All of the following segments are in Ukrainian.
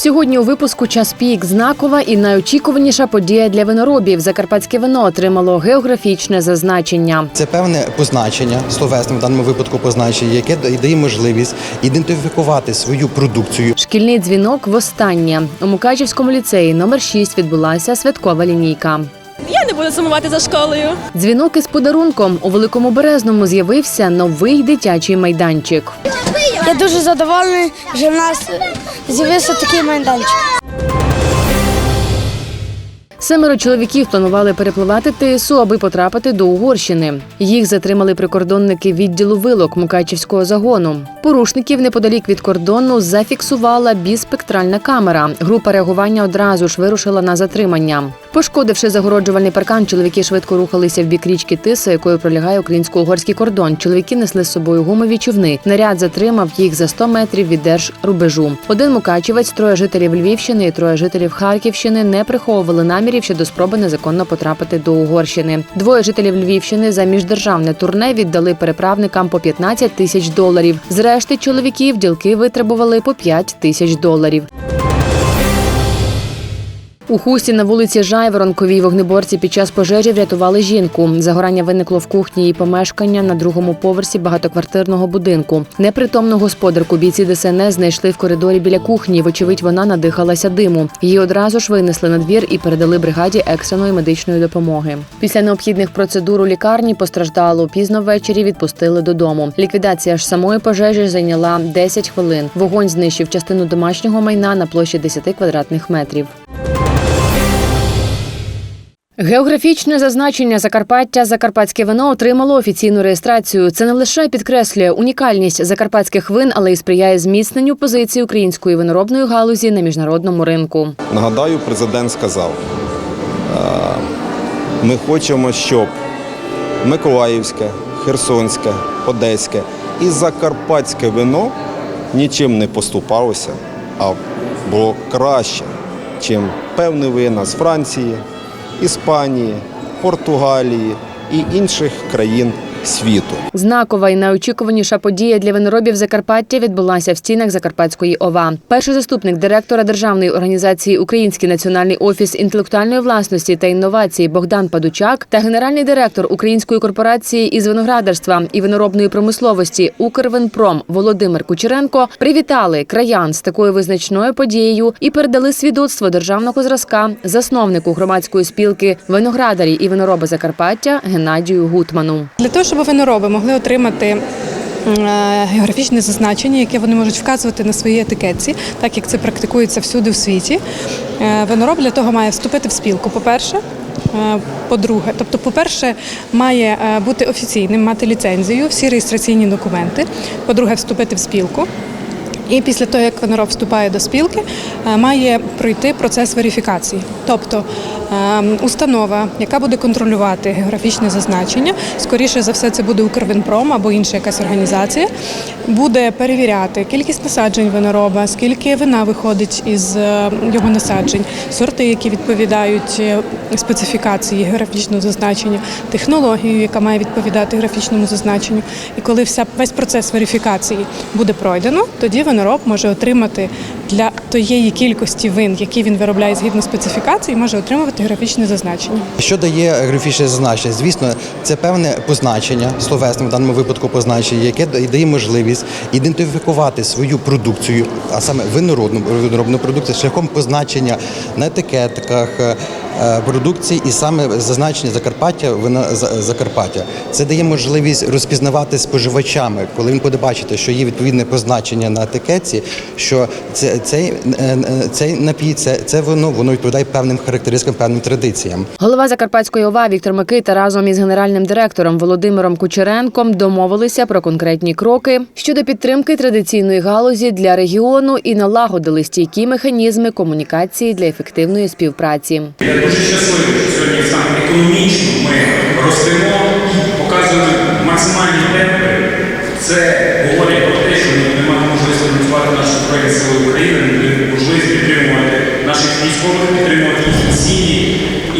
Сьогодні у випуску час пік знакова і найочікуваніша подія для виноробів. Закарпатське вино отримало географічне зазначення. Це певне позначення, словесне в даному випадку позначення, яке дає можливість ідентифікувати свою продукцію. Шкільний дзвінок востаннє у Мукачівському ліцеї номер 6 відбулася святкова лінійка. Я не буду сумувати за школою. Дзвінок із подарунком у великому березному з'явився новий дитячий майданчик. Я дуже задоволений, що в нас з'явився такий майданчик. Семеро чоловіків планували перепливати ТСУ, аби потрапити до Угорщини. Їх затримали прикордонники відділу вилок Мукачівського загону. Порушників неподалік від кордону зафіксувала біспектральна камера. Група реагування одразу ж вирушила на затримання. Пошкодивши загороджувальний паркан, чоловіки швидко рухалися в бік річки Тиса, якою пролягає українсько-угорський кордон. Чоловіки несли з собою гумові човни. Наряд затримав їх за 100 метрів від держрубежу. Один мукачівець, троє жителів Львівщини і троє жителів Харківщини не приховували намірів щодо спроби незаконно потрапити до Угорщини. Двоє жителів Львівщини за міждержавне турне віддали переправникам по 15 тисяч доларів. Зрешти чоловіків ділки витребували по 5 тисяч доларів. У хусті на вулиці Жайворонковій вогнеборці під час пожежі врятували жінку. Загорання виникло в кухні її помешкання на другому поверсі багатоквартирного будинку. Непритомну господарку бійці ДСНС знайшли в коридорі біля кухні. Вочевидь, вона надихалася диму. Її одразу ж винесли на двір і передали бригаді екстреної медичної допомоги. Після необхідних процедур у лікарні постраждалу пізно ввечері відпустили додому. Ліквідація ж самої пожежі зайняла 10 хвилин. Вогонь знищив частину домашнього майна на площі 10 квадратних метрів. Географічне зазначення Закарпаття Закарпатське вино отримало офіційну реєстрацію. Це не лише підкреслює унікальність закарпатських вин, але й сприяє зміцненню позиції української виноробної галузі на міжнародному ринку. Нагадаю, президент сказав, е, ми хочемо, щоб Миколаївське, Херсонське, Одеське і Закарпатське вино нічим не поступалося, а було краще, чим певні вина з Франції, Іспанії, Португалії і інших країн світу. Знакова і найочікуваніша подія для виноробів Закарпаття відбулася в стінах Закарпатської ОВА. Перший заступник директора державної організації Український національний офіс інтелектуальної власності та інновацій Богдан Падучак та генеральний директор Української корпорації із виноградарства і виноробної промисловості Укрвинпром Володимир Кучеренко привітали краян з такою визначною подією і передали свідоцтво державного зразка засновнику громадської спілки виноградарі і винороби Закарпаття Геннадію Гутману. Для того, щоб винороби могли отримати е, географічне зазначення, яке вони можуть вказувати на своїй етикетці, так як це практикується всюди в світі. е, Винороб для того має вступити в спілку, по-перше. Е, По-друге, тобто, по-перше, має бути офіційним, мати ліцензію, всі реєстраційні документи. По-друге, вступити в спілку. І після того, як винороб вступає до спілки, має пройти процес верифікації. Тобто установа, яка буде контролювати географічне зазначення, скоріше за все, це буде Укрвинпром або інша якась організація, буде перевіряти кількість насаджень винороба, скільки вина виходить із е, його насаджень, сорти, які відповідають е, специфікації географічного зазначення, технологію, яка має відповідати графічному зазначенню. І коли вся весь процес верифікації буде пройдено, тоді винороб може отримати для тієї кількості вин, які він виробляє згідно специфікації, може отримувати графічне зазначення. Що дає графічне зазначення? Звісно, це певне позначення, словесне в даному випадку позначення, яке дає можливість ідентифікувати свою продукцію, а саме виноробну виноробну продукцію шляхом позначення на етикетках. Е, Продукції і саме зазначення Закарпаття, вина За- Закарпаття. Це дає можливість розпізнавати споживачами, коли він буде бачити, що є відповідне позначення на етикетці, що це, цей, е, е, цей напій, це, це воно, воно відповідає певним характеристикам, певним традиціям. Голова Закарпатської ОВА Віктор Микита разом із генеральним директором Володимиром Кучеренком домовилися про конкретні кроки щодо підтримки традиційної галузі для регіону і налагодили стійкі механізми комунікації для ефективної співпраці. Дуже щасливий, що сьогодні саме економічно ми ростемо і показуємо максимальні темпи. Це говорить про те, що ми не маємо можливість фінансувати наші Збройні Сили України, маємо можливість підтримувати наших військових, підтримувати їхні сім'ї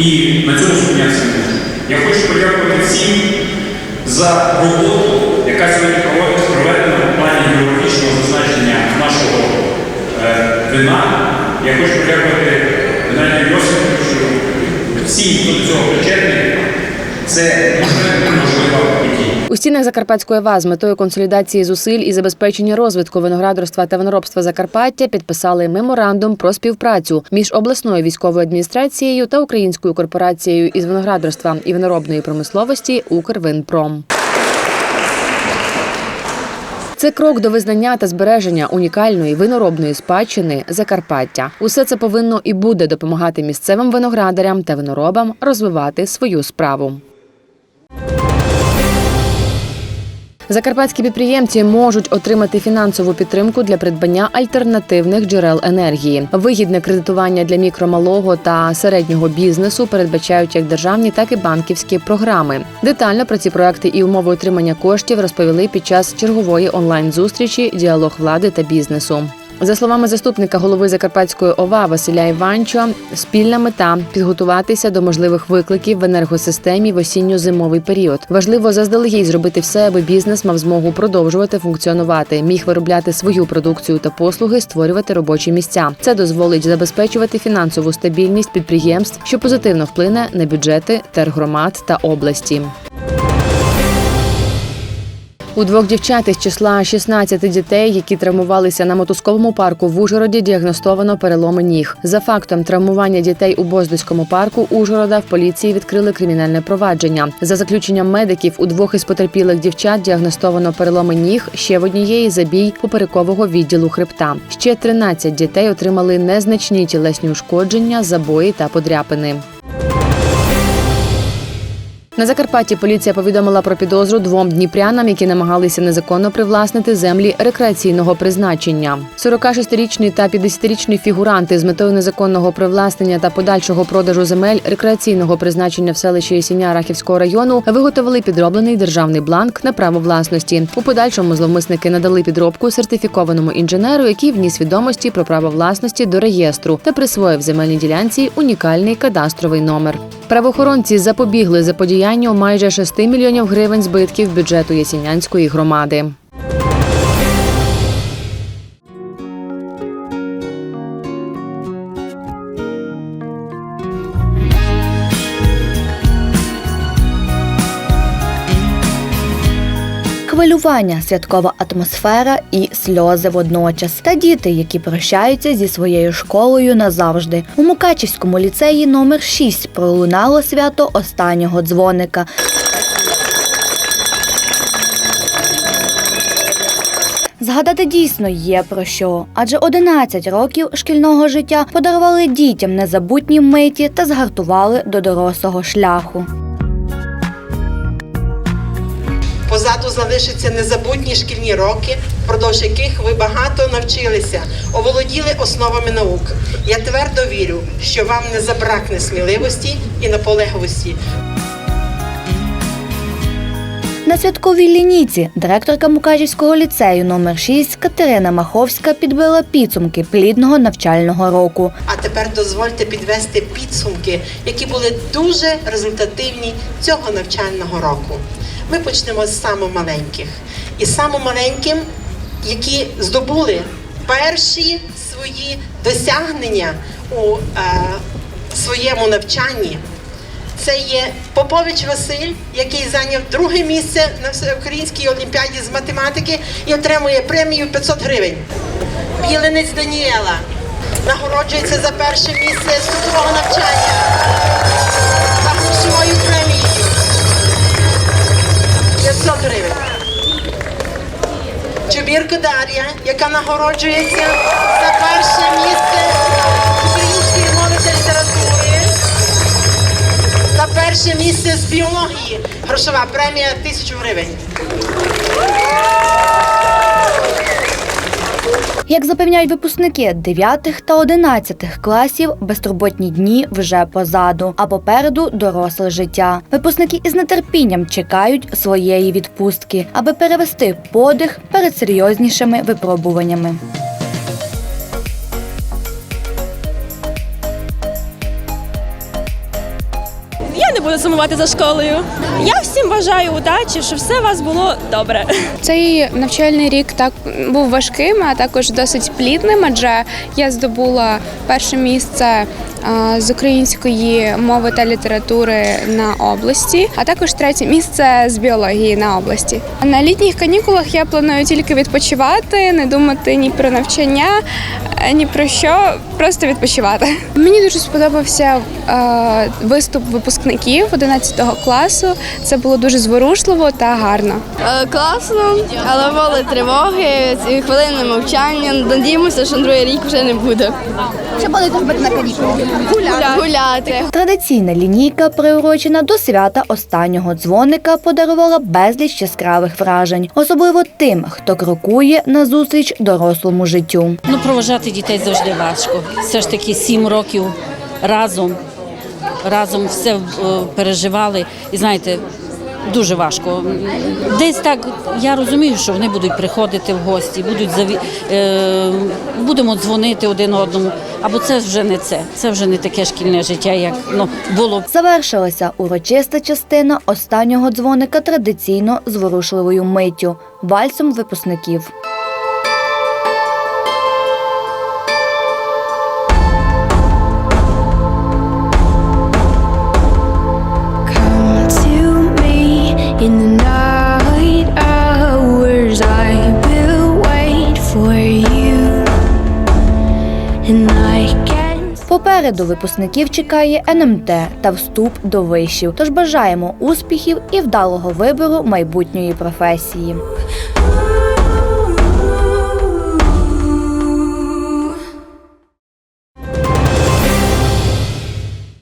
і на цьому зупинятися не можна. Я хочу подякувати всім за роботу, яка сьогодні проведена в плані географічного зазначення нашого е, вина Я хочу подякувати всім, хто до цього причетний. Це дуже важлива подія. У стінах Закарпатської ВАЗ метою консолідації зусиль і забезпечення розвитку виноградарства та виноробства Закарпаття підписали меморандум про співпрацю між обласною військовою адміністрацією та українською корпорацією із виноградарства і виноробної промисловості Укрвинпром. Це крок до визнання та збереження унікальної виноробної спадщини Закарпаття. Усе це повинно і буде допомагати місцевим виноградарям та виноробам розвивати свою справу. Закарпатські підприємці можуть отримати фінансову підтримку для придбання альтернативних джерел енергії. Вигідне кредитування для мікро-малого та середнього бізнесу передбачають як державні, так і банківські програми. Детально про ці проекти і умови отримання коштів розповіли під час чергової онлайн-зустрічі Діалог влади та бізнесу. За словами заступника голови Закарпатської ОВА Василя Іванчо, спільна мета підготуватися до можливих викликів в енергосистемі в осінньо-зимовий період. Важливо заздалегідь зробити все, аби бізнес мав змогу продовжувати функціонувати, міг виробляти свою продукцію та послуги, створювати робочі місця. Це дозволить забезпечувати фінансову стабільність підприємств, що позитивно вплине на бюджети тергромад та області. У двох дівчат із числа 16 дітей, які травмувалися на мотузковому парку в Ужгороді, діагностовано переломи ніг. За фактом травмування дітей у Боздоському парку Ужгорода в поліції відкрили кримінальне провадження. За заключенням медиків, у двох із потерпілих дівчат діагностовано переломи ніг, ще в однієї забій поперекового відділу хребта. Ще 13 дітей отримали незначні тілесні ушкодження, забої та подряпини. На Закарпатті поліція повідомила про підозру двом дніпрянам, які намагалися незаконно привласнити землі рекреаційного призначення. 46-річний та 50-річний фігуранти з метою незаконного привласнення та подальшого продажу земель рекреаційного призначення в селищі Єсіня Рахівського району виготовили підроблений державний бланк на право власності. У подальшому зловмисники надали підробку сертифікованому інженеру, який вніс відомості про право власності до реєстру та присвоїв земельній ділянці унікальний кадастровий номер. Правоохоронці запобігли заподіянню майже 6 мільйонів гривень збитків бюджету Ясінянської громади. Хвилювання, святкова атмосфера і сльози водночас. Та діти, які прощаються зі своєю школою назавжди. У Мукачівському ліцеї номер 6 пролунало свято останнього дзвоника. Згадати дійсно є про що, адже 11 років шкільного життя подарували дітям незабутні миті та згартували до дорослого шляху. Позаду залишаться незабутні шкільні роки, впродовж яких ви багато навчилися, оволоділи основами наук. Я твердо вірю, що вам не забракне сміливості і наполегливості. На святковій лінійці директорка Мукачівського ліцею номер 6 Катерина Маховська підбила підсумки плідного навчального року. А тепер дозвольте підвести підсумки, які були дуже результативні цього навчального року. Ми почнемо з самомаленьких. І самомаленьким, які здобули перші свої досягнення у е, своєму навчанні. Це є Попович Василь, який зайняв друге місце на всеукраїнській олімпіаді з математики і отримує премію 500 гривень. Білинець Даніела нагороджується за перше місце судового навчання та грошовою премією 500 гривень. Чубірка Дар'я, яка нагороджується за перше місце української мови та літератури та перше місце з біології. Грошова премія 1000 гривень. Як запевняють випускники 9 та 11 класів, безтурботні дні вже позаду, а попереду доросле життя. Випускники із нетерпінням чекають своєї відпустки, аби перевести подих перед серйознішими випробуваннями. Не буду сумувати за школою. Я всім бажаю удачі, щоб все у вас було добре. Цей навчальний рік так був важким, а також досить плідним, адже я здобула перше місце з української мови та літератури на області, а також третє місце з біології на області. На літніх канікулах я планую тільки відпочивати, не думати ні про навчання, ні про що, просто відпочивати. Мені дуже сподобався е, виступ випускників 11 класу. Це було дуже зворушливо та гарно. Е, Класно, але були тривоги, ці хвилини мовчання. Надіємося, що другий рік вже не буде. Що будете робити на канікулах? Гуляти. Гуляти. Традиційна лінійка, приурочена до свята останнього дзвоника, подарувала безліч яскравих вражень, особливо тим, хто крокує назустріч дорослому життю. Ну, проважати дітей завжди важко. Все ж таки сім років разом, разом все е, переживали. І знаєте, дуже важко. Десь так я розумію, що вони будуть приходити в гості, будуть заві... е, будемо дзвонити один одному. Або це вже не це. Це вже не таке шкільне життя, як ну, було Завершилася урочиста частина останнього дзвоника традиційно зворушливою миттю вальсом випускників. Попереду випускників чекає НМТ та вступ до вишів. Тож бажаємо успіхів і вдалого вибору майбутньої професії.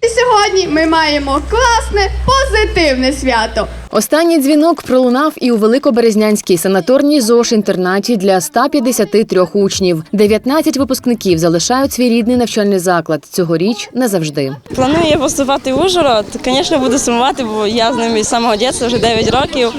Сьогодні ми маємо класне, позитивне свято. Останній дзвінок пролунав і у Великоберезнянській санаторній ЗОЖ-інтернаті для 153 учнів. 19 випускників залишають свій рідний навчальний заклад цьогоріч назавжди. Планую я поступати в Ужгород. Звісно, буду сумувати, бо я з ними з самого дитинства, вже 9 років.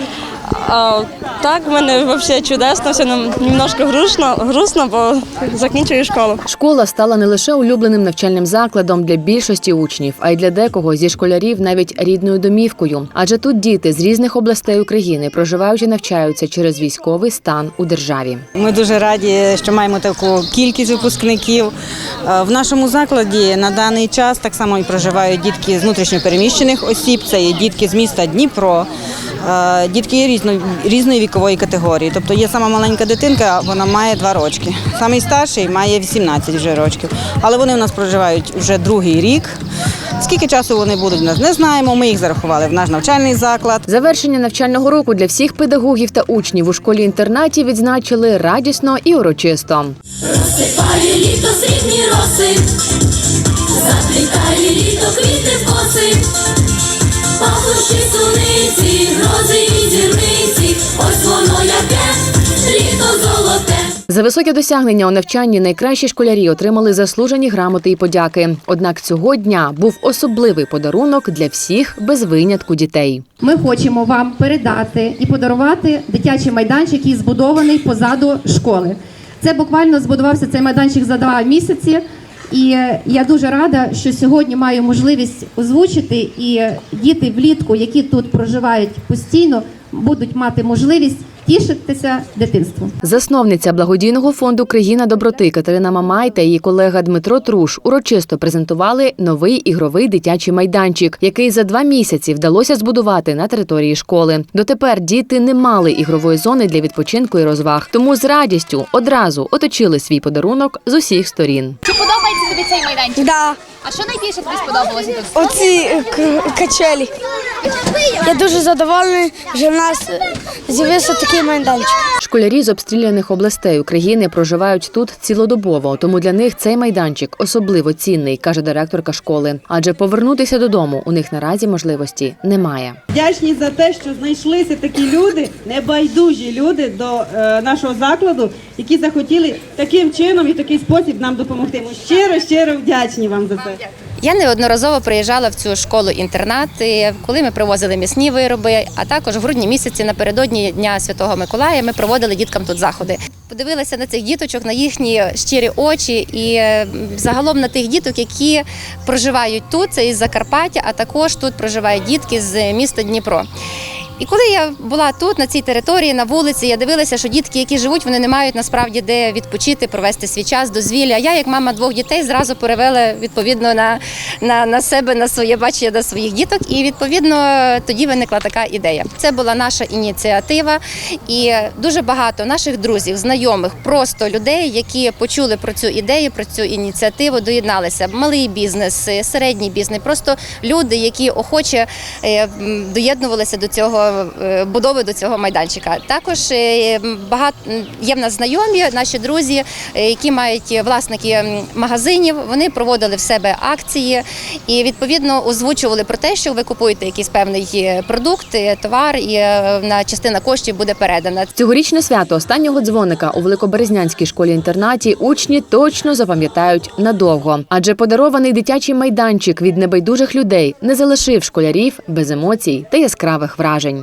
А так в мене взагалі чудесно, все нам немножко грустно, грустно, бо закінчую школу. Школа стала не лише улюбленим навчальним закладом для більшості учнів, а й для декого зі школярів навіть рідною домівкою. Адже тут діти з різних областей України проживають і навчаються через військовий стан у державі. Ми дуже раді, що маємо таку кількість випускників. Е, В нашому закладі на даний час так само і проживають дітки з внутрішньопереміщених осіб. Це є дітки з міста Дніпро, е, дітки різної, різної вікової категорії. Тобто є сама маленька дитинка, вона має два рочки. Самий старший має 18 вже років. Але вони у нас проживають вже другий рік. Скільки часу вони будуть у нас, не знаємо. Ми їх зарахували в наш навчальний заклад. Завершення навчального року для всіх педагогів та учнів у школі-інтернаті відзначили радісно і урочисто. Розсипає літо срібні роси, заплітає літо квіти в коси, пахощі суниці, грози і зірниці, ось воно яке, літо золоте. За високі досягнення у навчанні найкращі школярі отримали заслужені грамоти і подяки. Однак цього дня був особливий подарунок для всіх без винятку дітей. Ми хочемо вам передати і подарувати дитячий майданчик, який збудований позаду школи. Це буквально збудувався цей майданчик за два місяці. І я дуже рада, що сьогодні маю можливість озвучити, і діти влітку, які тут проживають постійно, будуть мати можливість тішитися дитинством. Засновниця благодійного фонду Країна доброти Катерина Мамай та її колега Дмитро Труш урочисто презентували новий ігровий дитячий майданчик, який за два місяці вдалося збудувати на території школи. Дотепер діти не мали ігрової зони для відпочинку і розваг, тому з радістю одразу оточили свій подарунок з усіх сторін. Чи подобається тобі цей майданчик? Да. А що найбільше тобі сподобалося тут? Оці е, к- качелі. Я дуже задоволений, що в нас е, з'явився такий майданчик. Школярі з обстріляних областей України проживають тут цілодобово, тому для них цей майданчик особливо цінний, каже директорка школи. Адже повернутися додому у них наразі можливості немає. Вдячні за те, що знайшлися такі люди, небайдужі люди до е, нашого закладу, які захотіли таким чином і такий спосіб нам допомогти. Ми щиро, щиро вдячні вам за це. Я неодноразово приїжджала в цю школу інтернат, коли ми привозили м'ясні вироби, а також в грудні місяці напередодні Дня Святого Миколая ми проводили діткам тут заходи. Подивилася на цих діточок, на їхні щирі очі і е, загалом на тих діток, які проживають тут, це із Закарпаття, а також тут проживають дітки з міста Дніпро. І коли я була тут, на цій території, на вулиці, я дивилася, що дітки, які живуть, вони не мають насправді де відпочити, провести свій час, дозвілля. Я, як мама двох дітей, зразу перевела відповідно на, на, на себе, на своє бачення до своїх діток. І відповідно тоді виникла така ідея. Це була наша ініціатива, і дуже багато наших друзів, знайомих, просто людей, які почули про цю ідею, про цю ініціативу, доєдналися. Малий бізнес, середній бізнес, просто люди, які охоче е, доєднувалися до цього е, будови до цього майданчика. Також е, багато є в нас знайомі, наші друзі, е, які мають власники магазинів. Вони проводили в себе акції і відповідно озвучували про те, що ви купуєте якийсь певний продукт, товар, і на частина коштів буде передана. Цьогорічне свято останнього дзвоника у Великоберезнянській школі-інтернаті учні точно запам'ятають надовго, адже подарований дитячий майданчик від небайдужих людей не залишив школярів без емоцій та яскравих вражень.